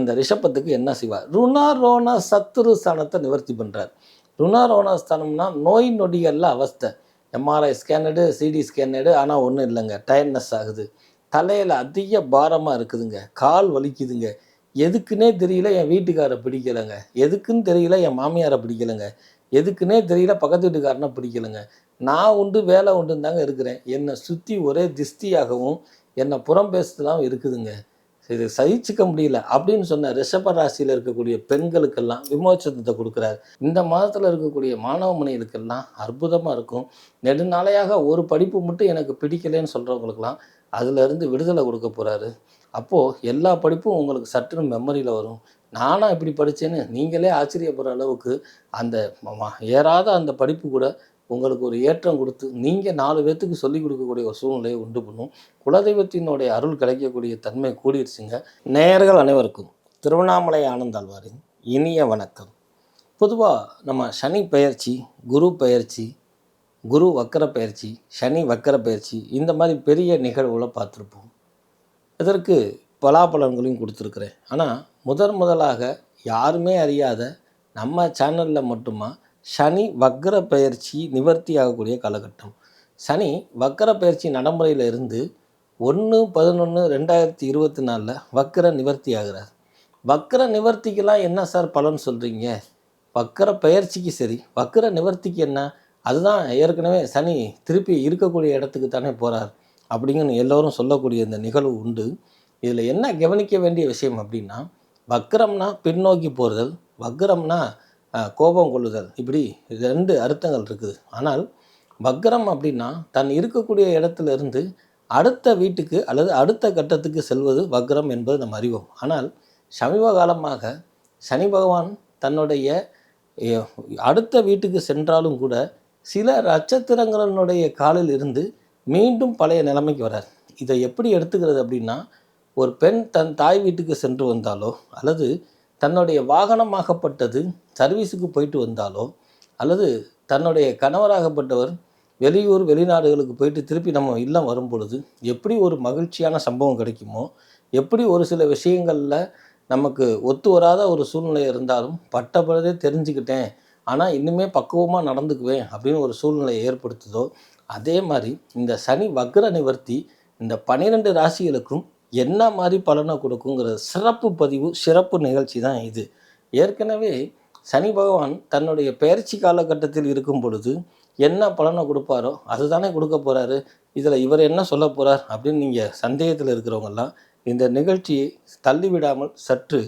இந்த ரிஷபத்துக்கு என்ன செய்வார்? ருணாரோண சத்துரு ஸ்தானத்தை நிவர்த்தி பண்ணுறார் ருணாரோண ஸ்தானம்னா நோய் நொடிகளில் அவஸ்தை. எம்ஆர்ஐ ஸ்கேனடு சிடி ஸ்கேனடு ஆனால் ஒன்றும் இல்லைங்க. டயர்னஸ் ஆகுது. தலையில் அதிக பாரமாக இருக்குதுங்க. கால் வலிக்குதுங்க. எதுக்குன்னே தெரியல என் வீட்டுக்காரை பிடிக்கலைங்க. எதுக்குன்னு தெரியல என் மாமியாரை பிடிக்கலைங்க. எதுக்குன்னே தெரியல பக்கத்து வீட்டுக்காரனை பிடிக்கலைங்க. நான் உண்டு வேலை உண்டுன்னு தாங்க இருக்கிறேன். என்னை சுற்றி ஒரே திஷ்டியாகவும் என்னை புறம் பேசுறதுலாம் இருக்குதுங்க. இது சகிச்சுக்க முடியல அப்படின்னு சொன்ன ரிஷப ராசியில் இருக்கக்கூடிய பெண்களுக்கெல்லாம் விமோச்சனத்தை கொடுக்குறாரு. இந்த மாதத்தில் இருக்கக்கூடிய மாணவ மணிகளுக்கெல்லாம் அற்புதமாக இருக்கும். நெடுநாளையாக ஒரு படிப்பு மட்டும் எனக்கு பிடிக்கலைன்னு சொல்கிறவங்களுக்கெல்லாம் அதுலேருந்து விடுதலை கொடுக்க போகிறாரு அப்போது எல்லா படிப்பும் உங்களுக்கு சட்டுன்னு மெமரியில் வரும். நானாக இப்படி படித்தேன்னு நீங்களே ஆச்சரியப்படுற அளவுக்கு அந்த ஏறாத அந்த படிப்பு கூட உங்களுக்கு ஒரு ஏற்றம் கொடுத்து நீங்கள் நாலு பேர்த்துக்கு சொல்லிக் கொடுக்கக்கூடிய ஒரு சூழ்நிலையை உண்டு பண்ணும். குலதெய்வத்தினுடைய அருள் கிடைக்கக்கூடிய தன்மை கூடிருச்சுங்க. நேயர்கள் அனைவருக்கும் திருவண்ணாமலை ஆனந்தாழ்வாரின் இனிய வணக்கம். பொதுவாக நம்ம சனி பெயர்ச்சி குரு பெயர்ச்சி குரு வக்கர பயிற்சி சனி வக்கர பயிற்சி இந்த மாதிரி பெரிய நிகழ்வுகளை பார்த்துருப்போம். இதற்கு பலாபலன்களையும் கொடுத்துருக்குறேன். ஆனால் முதன் முதலாக யாருமே அறியாத நம்ம சேனலில் மட்டுமா சனி வக்கர பயிற்சி நிவர்த்தி ஆகக்கூடிய காலகட்டம். சனி வக்கர பயிற்சி நடைமுறையில் இருந்து ஒன்று பதினொன்று ரெண்டாயிரத்தி இருபத்தி நாலில் வக்கர நிவர்த்தி ஆகிறார். வக்கர நிவர்த்திக்கெல்லாம் என்ன சார் பலன் சொல்கிறீங்க வக்கர பயிற்சிக்கு சரி. வக்கர நிவர்த்திக்கு என்ன? அதுதான் ஏற்கனவே சனி திருப்பி இருக்கக்கூடிய இடத்துக்கு தானே போகிறார் அப்படிங்கன்னு எல்லோரும் சொல்லக்கூடிய இந்த நிகழ்வு உண்டு. இதில் என்ன கவனிக்க வேண்டிய விஷயம் அப்படின்னா வக்கரம்னா பின்னோக்கி போகிறது வக்கரம்னா கோபம் கொள்ளுதல். இப்படி ரெண்டு அர்த்தங்கள் இருக்குது. ஆனால் வக்ரம் அப்படின்னா தன் இருக்கக்கூடிய இடத்துல இருந்து அடுத்த வீட்டுக்கு அல்லது அடுத்த கட்டத்துக்கு செல்வது வக்ரம் என்பது நம்ம அறிவோம். ஆனால் சமீப காலமாக சனி பகவான் தன்னுடைய அடுத்த வீட்டுக்கு சென்றாலும் கூட சில நட்சத்திரங்களினுடைய காலில் இருந்து மீண்டும் பழைய நிலைமைக்கு வரார். இதை எப்படி எடுத்துக்கிறது அப்படின்னா ஒரு பெண் தன் தாய் வீட்டுக்கு சென்று வந்தாலோ அல்லது தன்னுடைய வாகனமாகப்பட்டது சர்வீஸுக்கு போயிட்டு வந்தாலோ அல்லது தன்னுடைய கணவராகப்பட்டவர் வெளியூர் வெளிநாடுகளுக்கு போயிட்டு திருப்பி நம்ம இல்லம் வரும் பொழுது எப்படி ஒரு மகிழ்ச்சியான சம்பவம் கிடைக்குமோ எப்படி ஒரு சில விஷயங்களில் நமக்கு ஒத்து வராத ஒரு சூழ்நிலை இருந்தாலும் பட்டபழுதே தெரிஞ்சுக்கிட்டேன் ஆனால் இன்னுமே பக்குவமாக நடந்துக்குவேன் அப்படின்னு ஒரு சூழ்நிலையை ஏற்படுத்துதோ அதே மாதிரி இந்த சனி வக்ர நிவர்த்தி இந்த பன்னிரெண்டு ராசிகளுக்கும் என்ன மாதிரி பலனை கொடுக்குங்கிற சிறப்பு பதிவு சிறப்பு நிகழ்ச்சி தான் இது. ஏற்கனவே சனி பகவான் தன்னுடைய பெயர்ச்சி காலகட்டத்தில் இருக்கும் பொழுது என்ன பலனை கொடுப்பாரோ அதுதானே கொடுக்க போகிறாரு இதில் இவர் என்ன சொல்ல போகிறார் அப்படின்னு நீங்கள் சந்தேகத்தில் இருக்கிறவங்கெல்லாம் இந்த நிகழ்ச்சியை தள்ளிவிடாமல் சற்று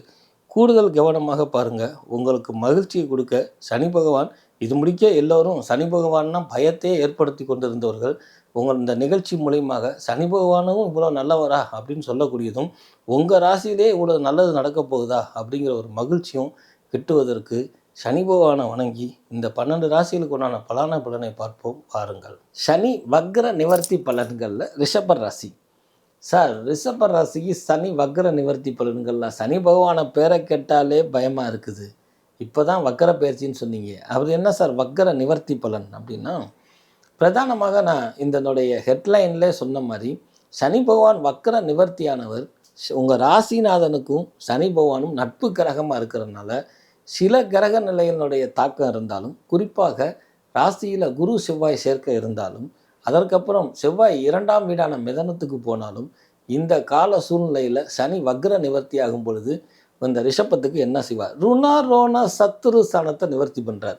கூடுதல் கவனமாக பாருங்கள் உங்களுக்கு மகிழ்ச்சியை கொடுக்க சனி பகவான் இது முடிக்க எல்லோரும் சனி பகவான்னா பயத்தையே ஏற்படுத்தி கொண்டிருந்தவர்கள். உங்கள் இந்த நிகழ்ச்சி மூலியமாக சனி பகவானும் இவ்வளோ நல்லவரா அப்படின்னு சொல்லக்கூடியதும் உங்கள் ராசியிலே இவ்வளோ நல்லது நடக்க போகுதா அப்படிங்கிற ஒரு மகிழ்ச்சியும் கிட்டுவதற்கு சனி பகவானை வணங்கி இந்த பன்னெண்டு ராசிகளுக்கு உண்டான பலான பலனை பார்ப்போம் பாருங்கள் சனி வக்ர நிவர்த்தி பலன்களில் ரிஷபர் ராசி. சார் ரிஷப ராசிக்கு சனி வக்ர நிவர்த்தி பலன்கள்லாம் சனி பகவானை பேரை கேட்டாலே பயமாக இருக்குது. இப்போ தான் வக்கர பயிற்சின்னு சொன்னீங்க. அவர் என்ன சார் வக்கர நிவர்த்தி பலன் அப்படின்னா பிரதானமாக நான் இதனுடைய ஹெட்லைனில் சொன்ன மாதிரி சனி பகவான் வக்கர நிவர்த்தியானவர் உங்கள் ராசிநாதனுக்கும் சனி பகவானும் நட்பு கிரகமாக இருக்கிறதுனால சில கிரக நிலையினுடைய தாக்கம் இருந்தாலும் குறிப்பாக ராசியில் குரு செவ்வாய் சேர்க்கை இருந்தாலும் அதற்கப்புறம் செவ்வாய் இரண்டாம் வீடான மிதனத்துக்கு போனாலும் இந்த கால சூழ்நிலையில் சனி வக்ர நிவர்த்தி ஆகும் பொழுது இந்த ரிஷபத்துக்கு என்ன செய்வார்? ருணா ரோண சத்துரு ஸ்தானத்தை நிவர்த்தி பண்ணுறார்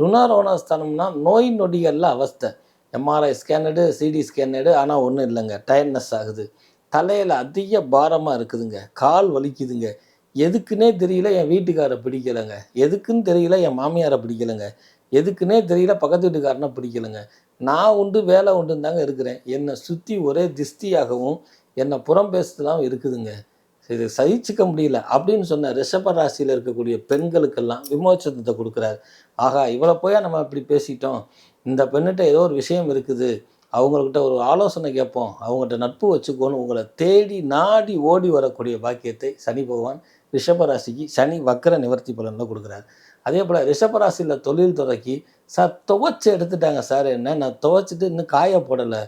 ருணாரோண ஸ்தானம்னா நோய் நொடிகளில் அவஸ்தை. எம்ஆர்ஐ ஸ்கேனடு சிடி ஸ்கேனடு ஆனால் ஒன்றும் இல்லைங்க. டயர்னஸ் ஆகுது. தலையில் அதிக பாரமாக இருக்குதுங்க. கால் வலிக்குதுங்க. எதுக்குன்னே தெரியல என் வீட்டுக்காரை பிடிக்கலைங்க. எதுக்குன்னு தெரியல என் மாமியாரை பிடிக்கலைங்க. எதுக்குன்னே தெரியல பக்கத்து வீட்டுக்காரனை பிடிக்கலைங்க. நான் உண்டு வேலை உண்டுன்னு தாங்க இருக்கிறேன். என்னை சுற்றி ஒரே திஷ்டியாகவும் என்னை புறம் பேசுதலாகவும் இருக்குதுங்க. இது சகிச்சுக்க முடியல அப்படின்னு சொன்ன ரிஷப ராசியில் இருக்கக்கூடிய பெண்களுக்கெல்லாம் விமோச்சனத்தை கொடுக்குறாரு. ஆகா இவ்வளோ போய் நம்ம இப்படி பேசிட்டோம். இந்த பெண்ணிட்ட ஏதோ ஒரு விஷயம் இருக்குது. அவங்கக்கிட்ட ஒரு ஆலோசனை கேட்போம். அவங்ககிட்ட நட்பு வச்சுக்கோன்னு உங்களை தேடி நாடி ஓடி வரக்கூடிய பாக்கியத்தை சனி பகவான் ரிஷபராசிக்கு சனி வக்கர நிவர்த்தி பலனில் கொடுக்குறாரு. அதே போல் ரிஷபராசியில் தொழில் துறைக்கு சார் துவைச்சு எடுத்துட்டாங்க சார். என்ன? நான் துவைச்சிட்டு இன்னும் காய போடலை.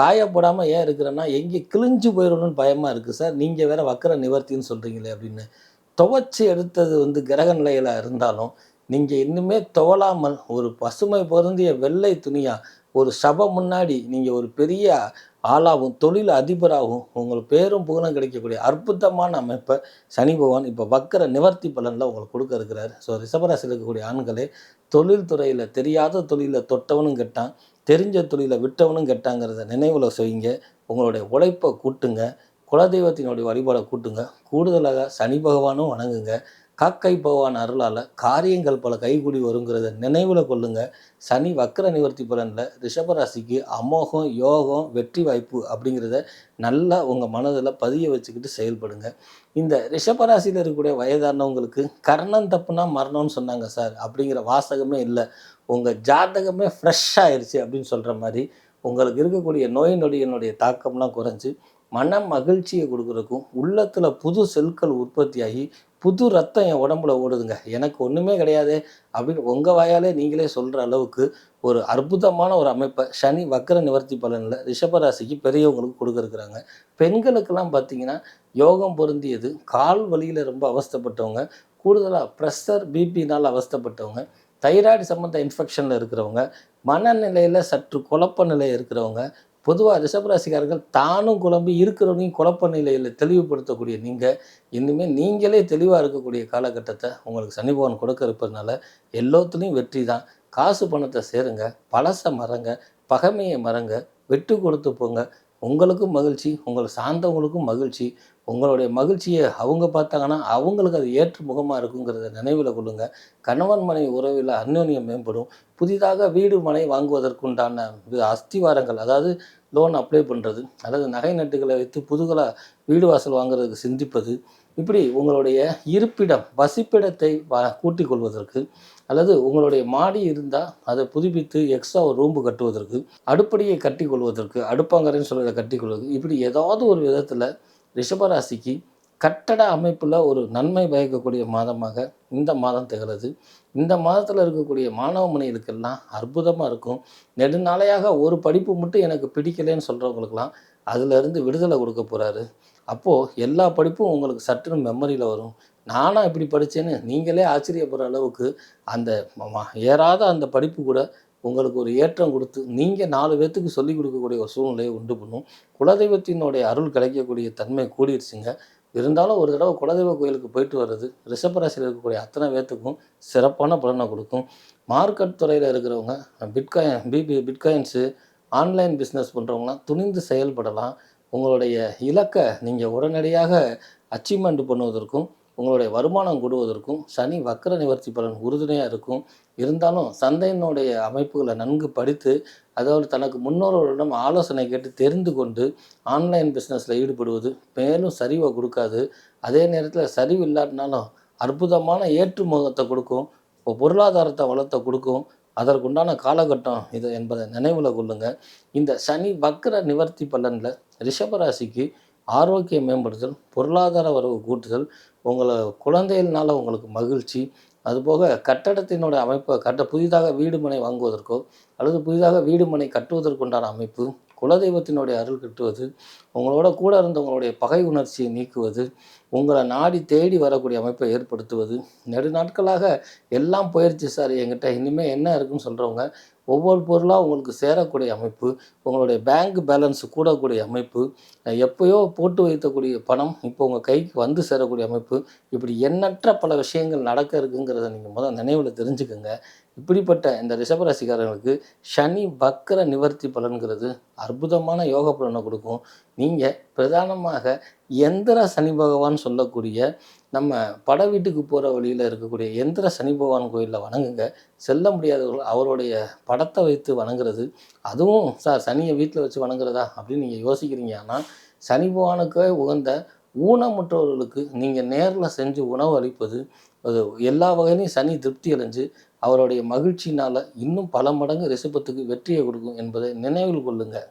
காய போடாமல் ஏன் இருக்கிறேன்னா எங்கே கிழிஞ்சு போயிடணும்னு பயமாக இருக்குது சார். நீங்கள் வேற வக்கர நிவர்த்தின்னு சொல்கிறீங்களே அப்படின்னு. துவைச்சி எடுத்தது வந்து கிரக நிலையில் இருந்தாலும் நீங்கள் இன்னுமே துவலாமல் ஒரு பசுமை பொருந்திய வெள்ளை துணியாக ஒரு சபை முன்னாடி நீங்கள் ஒரு பெரிய ஆளாகவும் தொழில் அதிபராகவும் உங்களுக்கு பேரும் புகழும் கிடைக்கக்கூடிய அற்புதமான அமைப்பை சனி பகவான் இப்போ வக்கர நிவர்த்தி பலனில் உங்களுக்கு கொடுக்க இருக்கிறார். ஸோ ரிஷபராசியில் இருக்கக்கூடிய ஆண்களே தொழில் துறையில் தெரியாத தொழிலில் தொட்டவனும் கெட்டான். தெரிஞ்ச தொழிலை விட்டவனும் கெட்டாங்கிறத நினைவில் செய்யுங்க உங்களுடைய உழைப்பை கூட்டுங்க. குலதெய்வத்தினுடைய வழிபாடை கூட்டுங்க. கூடுதலாக சனி பகவானும் வணங்குங்க. காக்கை பகவான் அருளால் காரியங்கள் பல கைகூடி வருங்கிறத நினைவில் கொள்ளுங்க. சனி வக்கர நிவர்த்தி பலனில் ரிஷபராசிக்கு அமோகம் யோகம் வெற்றி வாய்ப்பு அப்படிங்கிறத நல்லா உங்கள் மனதில் பதிய வச்சுக்கிட்டு செயல்படுங்க. இந்த ரிஷபராசியில் இருக்கக்கூடிய வயதானவங்களுக்கு கர்ணம் தப்புனா மரணம்னு சொன்னாங்க சார். அப்படிங்கிற வாசகமே இல்லை. உங்கள் ஜாதகமே ஃப்ரெஷ் அப்படின்னு சொல்கிற மாதிரி உங்களுக்கு இருக்கக்கூடிய நோய் நொடியினுடைய தாக்கம்லாம் குறைஞ்சி மன மகிழ்ச்சியை கொடுக்குறதுக்கும் உள்ளத்தில் புது செல்கள் உற்பத்தியாகி புது ரத்தம் என் உடம்புல ஓடுதுங்க. எனக்கு ஒன்றுமே கிடையாது. அப்படின்னு உங்கள் வாயாலே நீங்களே சொல்கிற அளவுக்கு ஒரு அற்புதமான ஒரு அமைப்பை சனி வக்கர நிவர்த்தி பலனில் ரிஷபராசிக்கு பெரியவங்களுக்கு கொடுக்குறாங்க பெண்களுக்கெல்லாம் பார்த்தீங்கன்னா யோகம் பொருந்தியது கால் வலியில் ரொம்ப அவஸ்தைப்பட்டவங்க கூடுதலாக ப்ரெஷர் பிபினால் அவஸ்தைப்பட்டவங்க தைராய்டு சம்மந்த இன்ஃபெக்ஷனில் இருக்கிறவங்க மனநிலையில் சற்று குழப்ப நிலை இருக்கிறவங்க பொதுவாக ரிஷபராசிக்காரர்கள் தானும் குழம்பி இருக்கிறவனையும் குழப்ப நிலையில் தெளிவுபடுத்தக்கூடிய நீங்கள் இனிமேல் நீங்களே தெளிவாக இருக்கக்கூடிய காலகட்டத்தை உங்களுக்கு சனி பகவான் கொடுக்க இருப்பதுனால எல்லாத்துலேயும் வெற்றி தான். காசு பணத்தை சேருங்க பழச மறங்க பகைமையை மறங்க வெட்டு கொடுத்து போங்க. உங்களுக்கும் மகிழ்ச்சி உங்களை சார்ந்தவங்களுக்கும் மகிழ்ச்சி. உங்களுடைய மகிழ்ச்சியை அவங்க பார்த்தாங்கன்னா அவங்களுக்கு அது ஏற்று முகமாக இருக்குங்கிறத நினைவில் கொள்ளுங்க. கணவன் மனை உறவில் அந்யோன்யம் மேம்படும். புதிதாக வீடு மனை வாங்குவதற்குண்டான அஸ்திவாரங்கள் அதாவது லோன் அப்ளை பண்ணுறது அல்லது நகை நட்டுகளை வைத்து புதுகளாக வீடு வாசல் வாங்குறதுக்கு சிந்திப்பது இப்படி உங்களுடைய இருப்பிடம் வசிப்பிடத்தை வ கூட்டிக் கொள்வதற்கு அல்லது உங்களுடைய மாடி இருந்தால் அதை புதுப்பித்து எக்ஸ்ட்ரா ஒரு ரூம்பு கட்டுவதற்கு அடுப்படியை கட்டி கொள்வதற்கு அடுப்பாங்கரைன்னு சொல்கிறத கட்டி கொள்வது இப்படி ஏதாவது ஒரு விதத்தில் ரிஷபராசிக்கு கட்டட அமைப்பில் ஒரு நன்மை பயக்கக்கூடிய மாதமாக இந்த மாதம் திகழது. இந்த மாதத்தில் இருக்கக்கூடிய மாணவ மணிகளுக்கெல்லாம் அற்புதமாக இருக்கும். நெடுநாளையாக ஒரு படிப்பு மட்டும் எனக்கு பிடிக்கலைன்னு சொல்கிறவங்களுக்கெல்லாம் அதிலிருந்து விடுதலை கொடுக்க போகிறாரு அப்போது எல்லா படிப்பும் உங்களுக்கு சட்டுன்னு மெமரியில் வரும். நானாக இப்படி படித்தேன்னு நீங்களே ஆச்சரியப்படுற அளவுக்கு அந்த ஏறாத அந்த படிப்பு கூட உங்களுக்கு ஒரு ஏற்றம் கொடுத்து நீங்கள் நாலு பேர்த்துக்கு சொல்லிக் கொடுக்கக்கூடிய ஒரு சூழ்நிலையை உண்டு பண்ணும். குலதெய்வத்தினுடைய அருள் கிடைக்கக்கூடிய தன்மை கூடிருச்சுங்க. இருந்தாலும் ஒரு தடவை குலதெய்வ கோயிலுக்கு போயிட்டு வர்றது ரிஷபராசியில் இருக்கக்கூடிய அத்தனை பேர்த்துக்கும் சிறப்பான பலனை கொடுக்கும். மார்க்கெட் துறையில் இருக்கிறவங்க பிட்காயின் பிபி பிட்காயின்ஸு ஆன்லைன் பிஸ்னஸ் பண்ணுறவங்களாம் துணிந்து செயல்படலாம். உங்களுடைய இலக்கை நீங்கள் உடனடியாக அச்சீவ்மெண்ட் பண்ணுவதற்கும் உங்களுடைய வருமானம் கூடுவதற்கும் சனி வக்கர நிவர்த்தி பலன் உறுதுணையாக இருக்கும். இருந்தாலும் சந்தையினுடைய அமைப்புகளை நன்கு படித்து அதாவது தனக்கு முன்னோர்களிடம் ஆலோசனை கேட்டு தெரிந்து கொண்டு ஆன்லைன் பிஸ்னஸில் ஈடுபடுவது மேலும் சரிவை கொடுக்காது. அதே நேரத்தில் சரிவு இல்லாட்டினாலும் அற்புதமான ஏற்றுமுகத்தை கொடுக்கும். இப்போ பொருளாதாரத்தை வளர்த்த கொடுக்கும். அதற்குண்டான காலகட்டம் இது என்பதை நினைவில் கொள்ளுங்கள் இந்த சனி வக்கர நிவர்த்தி பலனில் ரிஷபராசிக்கு ஆரோக்கியம் மேம்படுதல் பொருளாதார வரவு கூட்டுதல் உங்களை குழந்தைகள்னால உங்களுக்கு மகிழ்ச்சி அதுபோக கட்டடத்தினுடைய அமைப்பை கட்ட புதிதாக வீடு மனை வாங்குவதற்கோ அல்லது புதிதாக வீடு மனை கட்டுவதற்குண்டான அமைப்பு குலதெய்வத்தினுடைய அருள் கிட்டுவது உங்களோட கூட இருந்தவங்களுடைய பகை உணர்ச்சியை நீக்குவது உங்களை நாடி தேடி வரக்கூடிய அமைப்பை ஏற்படுத்துவது நெடுநாட்களாக எல்லாம் போயிடுச்சு சார் என்கிட்ட. இனிமேல் என்ன இருக்குன்னு சொல்கிறவங்க ஒவ்வொரு பொருளாக உங்களுக்கு சேரக்கூடிய அமைப்பு உங்களுடைய பேங்க் பேலன்ஸ் கூடக்கூடிய அமைப்பு எப்போயோ எப்பயோ போட்டு வைத்தக்கூடிய பணம் இப்போ உங்கள் கைக்கு வந்து சேரக்கூடிய அமைப்பு இப்படி எண்ணற்ற பல விஷயங்கள் நடக்க இருக்குங்கிறத நீங்கள் முதல் நினைவில் தெரிஞ்சுக்கோங்க. இப்படிப்பட்ட இந்த ரிஷபராசிக்காரர்களுக்கு சனி வக்கர நிவர்த்தி பலன்கிறது. அற்புதமான யோக பலனை கொடுக்கும். நீங்கள் பிரதானமாக எந்திர சனி பகவான் சொல்லக்கூடிய நம்ம பட வீட்டுக்கு போகிற வழியில் இருக்கக்கூடிய எந்திர சனி பகவான் கோயிலில் வணங்குங்க. செல்ல முடியாதவர்கள் அவருடைய படத்தை வைத்து வணங்குறது. அதுவும் சார் சனியை வீட்டில் வச்சு வணங்குறதா அப்படின்னு நீங்கள் யோசிக்கிறீங்க. ஆனால் சனி பகவானுக்கு உகந்த ஊனமுற்றவர்களுக்கு நீங்கள் நேரில் செஞ்சு உணவு அளிப்பது அது எல்லா வகையிலையும் சனி திருப்தி அடைஞ்சு அவருடைய மகிழ்ச்சினால் இன்னும் பல மடங்கு ரிஷபத்துக்கு வெற்றியை கொடுக்கும் என்பதை நினைவில் கொள்ளுங்கள்